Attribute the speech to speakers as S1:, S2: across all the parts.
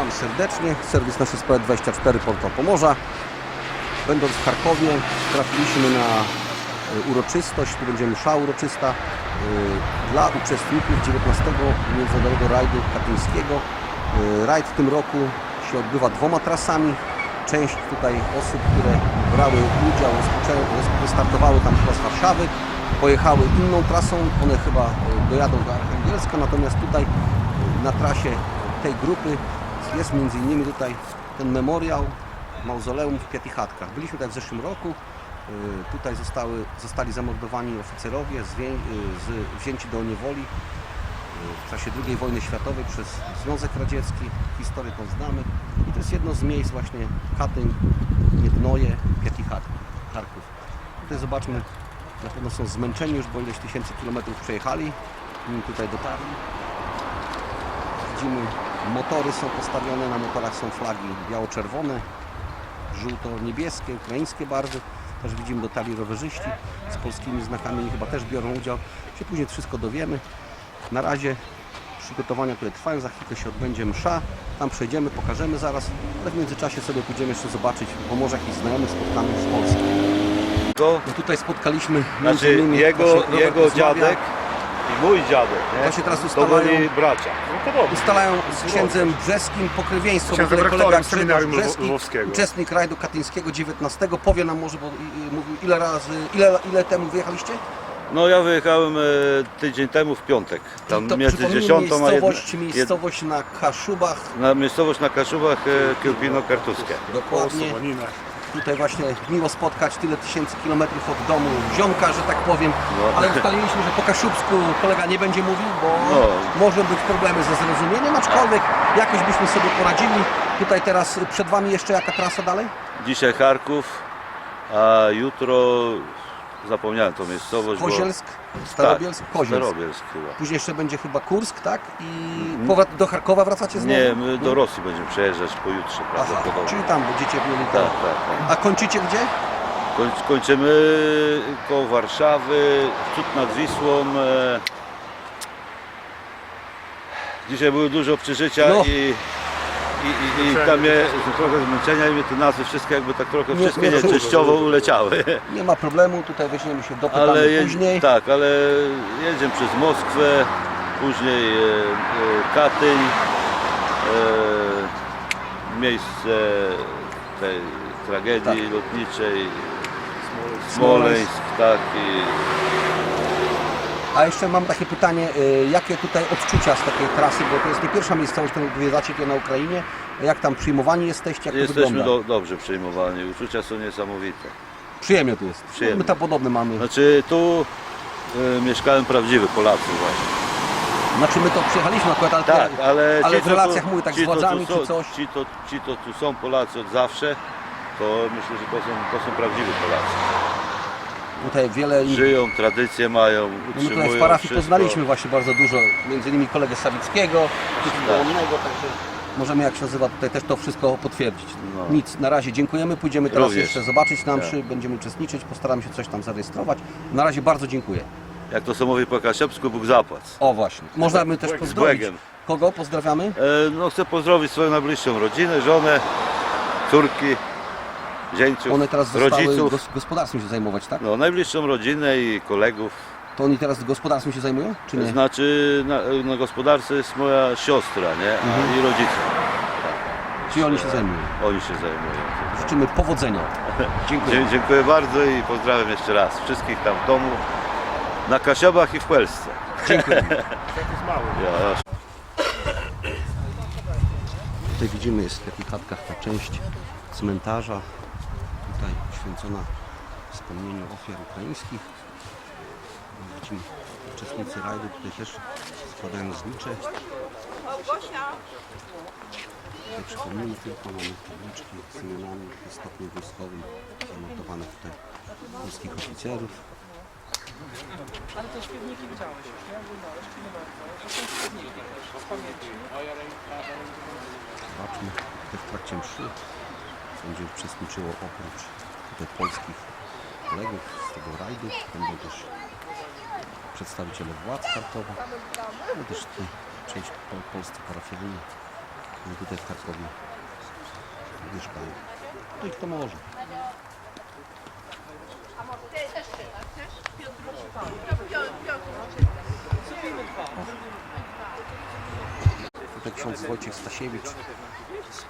S1: Witam serdecznie. Serwis nasz SPL24 Portal Pomorza. Będąc w Charkowie trafiliśmy na e, uroczystość, tu będzie msza uroczysta e, dla uczestników 19 Międzynarodowego Rajdu Katyńskiego. E, Rajd w tym roku się odbywa dwoma trasami. Część tutaj osób, które brały udział, wystartowały tam z Warszawy, pojechały inną trasą, one chyba dojadą do Archangielska, natomiast tutaj na trasie tej grupy jest między innymi tutaj ten memoriał mauzoleum w Piatichatkach. Byliśmy tutaj w zeszłym roku. Y, Tutaj zostały, zostali zamordowani oficerowie zwię, y, z, wzięci do niewoli y, w czasie II wojny światowej przez Związek Radziecki. Historię tą znamy. I to jest jedno z miejsc właśnie Katyń, Miednoje, Piatichatka, Charków. Tutaj zobaczmy, na pewno są zmęczeni już, bo ileś tysięcy kilometrów przejechali, nim tutaj dotarli. Widzimy, motory są postawione, na motorach są flagi biało-czerwone, żółto-niebieskie, ukraińskie barwy. Też widzimy dotarli rowerzyści z polskimi znakami, oni chyba też biorą udział. Się później wszystko dowiemy. Na razie przygotowania, które trwają, za chwilkę się odbędzie msza. Tam przejdziemy, pokażemy zaraz, ale w międzyczasie sobie pójdziemy jeszcze zobaczyć, bo może jakichś znajomych spotkamy z Polski. No tutaj spotkaliśmy
S2: znaczy jego, jego dziadek mój dziadek, nie?
S1: Właśnie teraz
S2: to
S1: ustalają-
S2: bracia. No podobnie.
S1: ustalają z księdzem Brzeskim pokrewieństwo.
S3: Księdzem
S1: bo tutaj
S3: rektorem
S1: kolega
S3: seminarium
S1: Grzegorz Brzeski,
S3: lwowskiego.
S1: uczestnik rajdu katyńskiego 19. Powie nam może, bo i- i mówił ile razy, ile, ile temu wyjechaliście?
S2: No ja wyjechałem e, tydzień temu w piątek. Tam
S1: to
S2: między
S1: przypomnijmy
S2: 10 a 1.
S1: miejscowość, miejscowość na Kaszubach,
S2: Na miejscowość na Kaszubach e, Kiełpino-Kartuskie.
S1: dokładnie.
S3: Solanina.
S1: Tutaj właśnie miło spotkać tyle tysięcy kilometrów od domu ziomka, że tak powiem.
S2: No.
S1: Ale ustaliliśmy, że po kaszubsku kolega nie będzie mówił, bo
S2: No.
S1: może być problemy ze zrozumieniem, aczkolwiek jakoś byśmy sobie poradzili. Tutaj teraz przed Wami jeszcze jaka trasa dalej?
S2: Dzisiaj Charków, a jutro zapomniałem tą miejscowość.
S1: Kozielsk, Starobielsk,
S2: tak,
S1: Kozielsk.
S2: Starobielsk chyba.
S1: Później jeszcze będzie chyba Kursk, tak? I powrót do Charkowa wracacie znowu?
S2: Nie, my do Rosji będziemy przejeżdżać pojutrze
S1: Aha,
S2: prawdopodobnie.
S1: czyli tam będziecie mieli
S2: Tak, tak, tak.
S1: A kończycie gdzie?
S2: Koń, kończymy koło Warszawy, cud nad Wisłą. E... Dzisiaj były dużo przeżycia
S1: No.
S2: i, i, i, i tam mnie trochę zmęczenia i mnie te nazwy wszystkie jakby tak trochę
S1: Nie-
S2: wszystkie
S1: nie
S2: nie, częściowo uleciały.
S1: Nie ma problemu, tutaj weźmiemy się dopytamy
S2: Ale je,
S1: później.
S2: tak, ale jedziemy przez Moskwę, później e, e, Katyń, e, miejsce tej tragedii
S1: Tak.
S2: lotniczej.
S1: Smoleńsk.
S2: Smoleńsk, tak i
S1: A jeszcze mam takie pytanie, y, jakie tutaj odczucia z takiej trasy, bo to jest nie pierwsza miejscowość, którą odwiedzacie tutaj na Ukrainie. Jak tam przyjmowani jesteście, jak to
S2: jesteśmy
S1: wygląda?
S2: do, dobrze przyjmowani, uczucia są niesamowite.
S1: Przyjemnie tu jest.
S2: Przyjemnie.
S1: My tam podobne mamy.
S2: Znaczy tu mieszkają prawdziwi Polacy właśnie.
S1: Znaczy my to przyjechaliśmy akurat, ale,
S2: Tak, ale,
S1: ale
S2: ci,
S1: w
S2: co
S1: relacjach
S2: tu,
S1: mówię tak z
S2: ci, co tu
S1: władzami
S2: są,
S1: czy coś.
S2: Ci to, ci to tu są Polacy od zawsze, to myślę, że to są, to są prawdziwi Polacy.
S1: Tutaj wiele
S2: Żyją, tradycje mają,
S1: No My
S2: utrzymują
S1: tutaj w parafii
S2: wszystko.
S1: poznaliśmy właśnie bardzo dużo, między innymi kolegę Sawickiego. Wołomnego, także możemy jak się nazywa tutaj też to wszystko potwierdzić.
S2: No.
S1: Nic, na razie dziękujemy, pójdziemy teraz
S2: Również.
S1: jeszcze zobaczyć nam,
S2: Tak.
S1: czy będziemy uczestniczyć, postaramy się coś tam zarejestrować. Na razie bardzo dziękuję.
S2: Jak to są mówi po kaszepsku, Bóg zapłać.
S1: O właśnie, możemy też
S2: Z
S1: pozdrowić. Kogo pozdrawiamy?
S2: E, no chcę pozdrowić swoją najbliższą rodzinę, żonę, córki, zięciów,
S1: One teraz zostały
S2: rodziców.
S1: gos- gospodarstwem się zajmować, tak?
S2: No, najbliższą rodzinę i kolegów.
S1: To oni teraz gospodarstwem się zajmują, czy nie?
S2: Znaczy na, na gospodarce jest moja siostra, nie? A
S1: Mhm.
S2: i rodzice.
S1: Czy oni się zajmują?
S2: Oni się zajmują.
S1: Życzymy powodzenia. Dziękuję.
S2: Dzie- dziękuję bardzo i pozdrawiam jeszcze raz wszystkich tam w domu, na Kasiobach i w Polsce.
S1: Dziękuję.
S2: Ja,
S1: Tutaj widzimy jest w takich chatkach ta część cmentarza, poświęcona wspomnieniu ofiar ukraińskich. Widzimy uczestnicy rajdu tutaj też składają znicze. Tutaj przypomnijmy tylko, mamy tabliczki z imionami i stopniem wojskowym zanotowane tutaj polskich oficerów.
S4: Ale te śpiewniki widziałeś już, nie? Oglądałeś, nie bardzo? To są śpiewniki też, z pamięci.
S1: Zobaczmy, tutaj w trakcie mszy będzie uczestniczyło oprócz tutaj polskich kolegów z tego rajdu, będą też przedstawiciele władz Charkowa, no też część pol- polscy parafialni no tutaj w Charkowie mieszkają. No i kto może. Tutaj ksiądz Wojciech Stasiewicz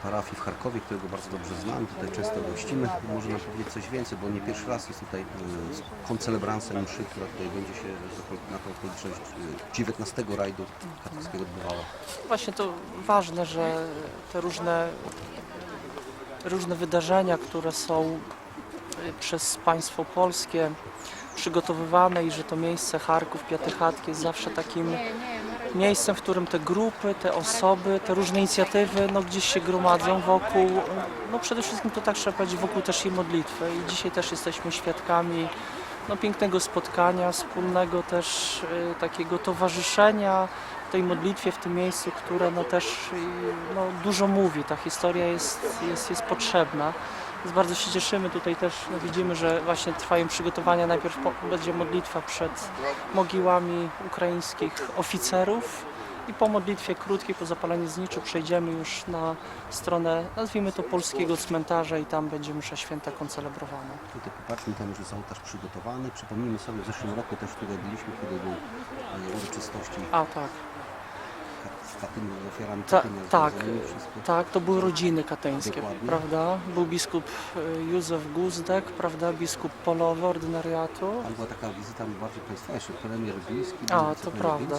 S1: parafii w Charkowie, którego bardzo dobrze znam. Tutaj często gościmy. Może nam powiedzieć coś więcej, bo nie pierwszy raz jest tutaj z koncelebranσem mszy, która tutaj będzie się na tą okoliczność y, 19 rajdu katolickiego odbywała.
S4: Właśnie to ważne, że te różne, różne wydarzenia, które są y, przez państwo polskie przygotowywane i że to miejsce Charków, Piatechatki jest zawsze takim miejscem, w którym te grupy, te osoby, te różne inicjatywy no, gdzieś się gromadzą wokół, no przede wszystkim to tak trzeba powiedzieć, wokół też jej modlitwy. I dzisiaj też jesteśmy świadkami no, pięknego spotkania, wspólnego też y, takiego towarzyszenia tej modlitwie w tym miejscu, które no, też y, no, dużo mówi, ta historia jest, jest, jest potrzebna. Więc bardzo się cieszymy, tutaj też no, widzimy, że właśnie trwają przygotowania, najpierw będzie modlitwa przed mogiłami ukraińskich oficerów i po modlitwie krótkiej, po zapaleniu zniczu przejdziemy już na stronę, nazwijmy to polskiego cmentarza i tam będzie msza święta koncelebrowana.
S1: Tutaj popatrzmy, tam już jest ołtarz przygotowany. Przypomnijmy sobie, w zeszłym roku też tutaj byliśmy, kiedy były e, uroczystości
S4: A tak,
S1: z ofiarami
S4: Ta-
S1: Katynia.
S4: tak.
S1: związanymi wszystko.
S4: tak, to były rodziny kateńskie,
S1: Dokładnie.
S4: prawda? Był biskup y, Józef Guzdek, prawda? Biskup Polowy, ordynariatu.
S1: Tam była taka wizyta bardziej państwowa, jeszcze premier Rybicki.
S4: A, to prawda.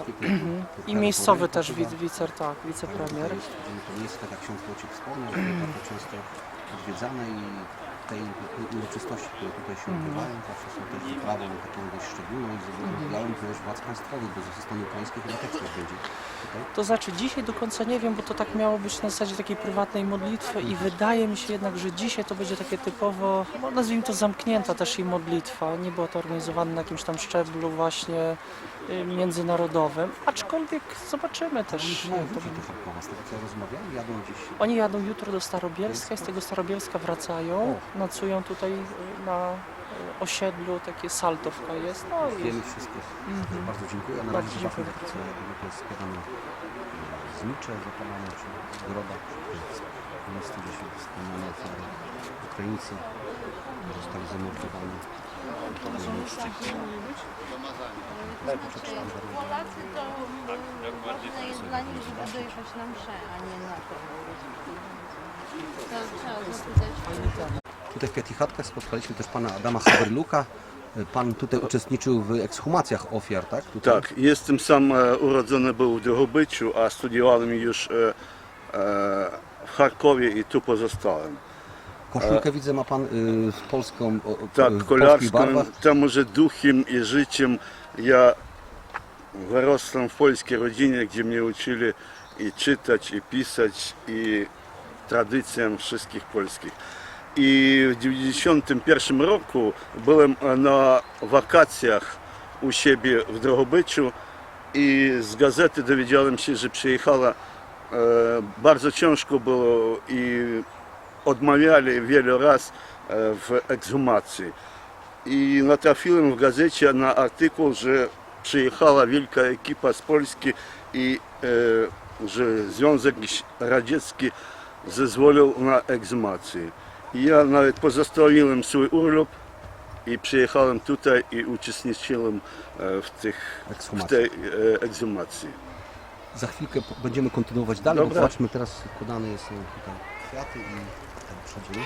S4: I miejscowy też wic, wicer, tak, wicepremier.
S1: To miejsce, tak ksiądz Wojciech wspomniał, że bardzo często odwiedzane i tej uroczystości, które tutaj się odbywają, zawsze są też wyprawą taką dość szczególną i z udziałem też władz państwowych, bo ze strony ukraińskiej chyba też coś będzie tutaj.
S4: To znaczy dzisiaj do końca nie wiem, bo to tak miało być na zasadzie takiej prywatnej modlitwy i wydaje mi się jednak, że dzisiaj to będzie takie typowo, no nazwijmy to zamknięta też i modlitwa. Nie było to organizowane na jakimś tam szczeblu właśnie y, międzynarodowym, aczkolwiek zobaczymy też. jak to
S1: z tego co rozmawiałem, jadą gdzieś
S4: Oni jadą jutro do Starobielska i z tego Starobielska wracają, nocują tutaj y, na y, osiedlu, takie saltowka jest. No i
S1: Wiemy wszystko.
S4: Mhm.
S1: Bardzo dziękuję. A na
S4: Bardzo
S1: razie
S4: dziękuję.
S1: zobaczmy, co to jest znicze, zapalane czy groba. Miejsce, gdzie się wspomniane ofiary. Ukraińcy zostali zamordowani.
S5: Polacy to ważne jest dla nich, żeby dojechać na mszę, a nie na to. To trzeba zapytać.
S1: Tutaj w Piatichatkach spotkaliśmy też pana Adama Haberluka. Pan tutaj uczestniczył w ekshumacjach ofiar, tak? Tutaj?
S6: Tak, jestem sam e, urodzony był w Drogobyciu, a studiowałem już e, e, w Charkowie i tu pozostałem.
S1: Koszulkę widzę ma pan y, z polską, o, o,
S6: Tak,
S1: w polskich
S6: kolarską,
S1: barwach.
S6: tam уже духом и życiem ja wyrosłem w polskiej rodzinie, gdzie mnie uczyli i czytać, i pisać, i tradycjom wszystkich polskich. I w 1991 roku byłem na wakacjach u siebie w Drogobyciu i z gazety dowiedziałem się, że przyjechała, e, bardzo ciężko było i odmawiali wiele razy e, w ekshumacji. I natrafiłem w gazecie na artykuł, że przyjechała wielka ekipa z Polski i e, że Związek Radziecki zezwolił na ekshumację. Ja nawet pozostawiłem swój urlop i przyjechałem tutaj i uczestniczyłem e, w, tych, w tej e, ekshumacji.
S1: Za chwilkę po- będziemy kontynuować dalej, bo
S6: Dobra.
S1: zobaczmy teraz podane jest są tutaj kwiaty i tam przodzie.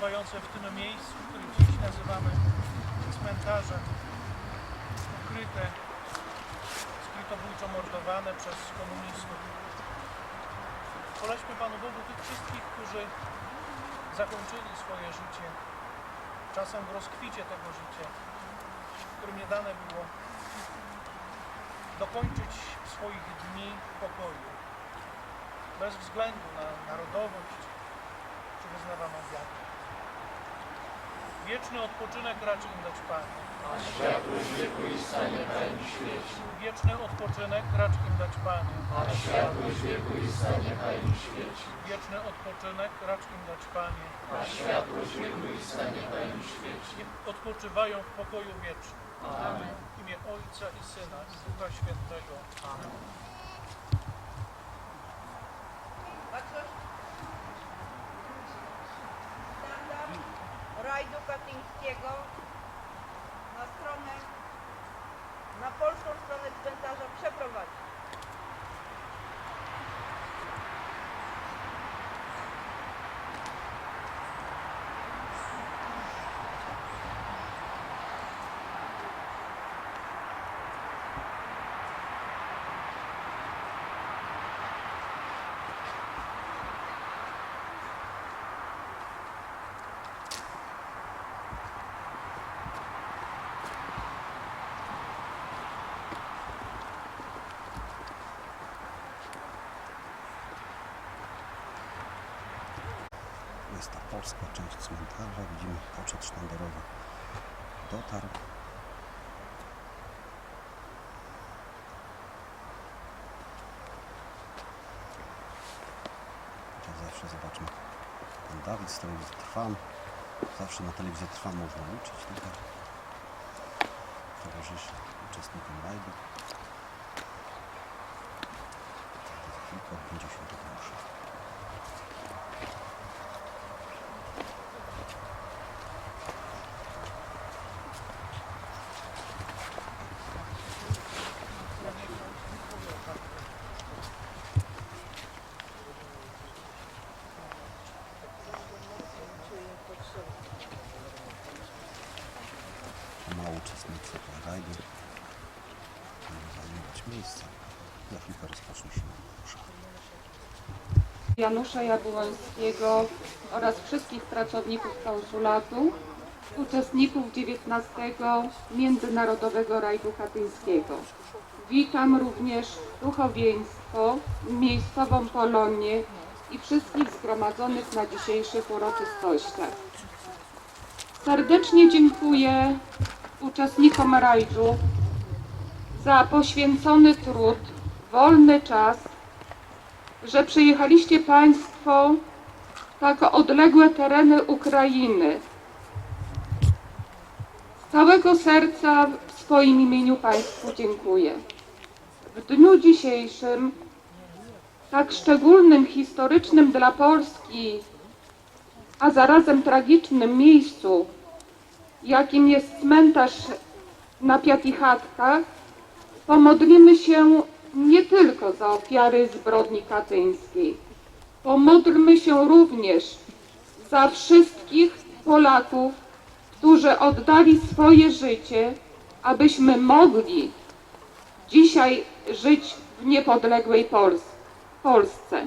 S7: Spoczywające w tym miejscu, które dziś nazywamy cmentarzem, ukryte, skrytobójczo mordowane przez komunistów. Polećmy Panu Bogu tych wszystkich, którzy zakończyli swoje życie, czasem w rozkwicie tego życia, którym nie dane było dokończyć swoich dni pokoju, bez względu na narodowość czy wyznawaną wiarę. Wieczny odpoczynek racz im dać Panie. Wieczny odpoczynek racz im dać Panie. Wieczny odpoczynek racz im dać Panie. Niech odpoczywają w pokoju wiecznym. W imię Ojca i Syna i Ducha Świętego. Amen.
S8: Rajdu katyńskiego na stronę, na polską stronę cmentarza przeprowadzić.
S1: Jest ta polska część cmentarza. Widzimy poczet sztandarowy. Dotarł. Zawsze zobaczmy. Pan Dawid z telewizji Trwam. Zawsze na telewizji Trwam można uczyć tutaj. Towarzyszy uczestnikom rajdu. Za chwilkę to Mało uczestnicy tej rajdu. Będą zajmować miejsce. Za chwilkę rozpocznie się.
S9: Janusza Jabłońskiego oraz wszystkich pracowników konsulatu, uczestników XIX Międzynarodowego Rajdu Katyńskiego. Witam również duchowieństwo, miejscową Polonię i wszystkich zgromadzonych na dzisiejszych uroczystościach. Serdecznie dziękuję uczestnikom rajdu za poświęcony trud, wolny czas że przyjechaliście Państwo tak odległe tereny Ukrainy. Z całego serca w swoim imieniu Państwu dziękuję. W dniu dzisiejszym, tak szczególnym, historycznym dla Polski, a zarazem tragicznym miejscu, jakim jest cmentarz na Piatichatkach, pomodlimy się nie tylko za ofiary zbrodni katyńskiej. Pomódlmy się również za wszystkich Polaków, którzy oddali swoje życie, abyśmy mogli dzisiaj żyć w niepodległej Pols Polsce.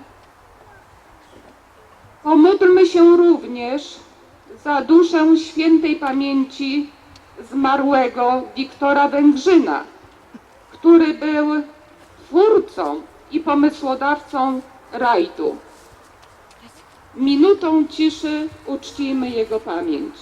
S9: Pomódlmy się również za duszę świętej pamięci zmarłego Wiktora Węgrzyna, który był twórcą i pomysłodawcą rajdu. Minutą ciszy uczcijmy jego pamięć.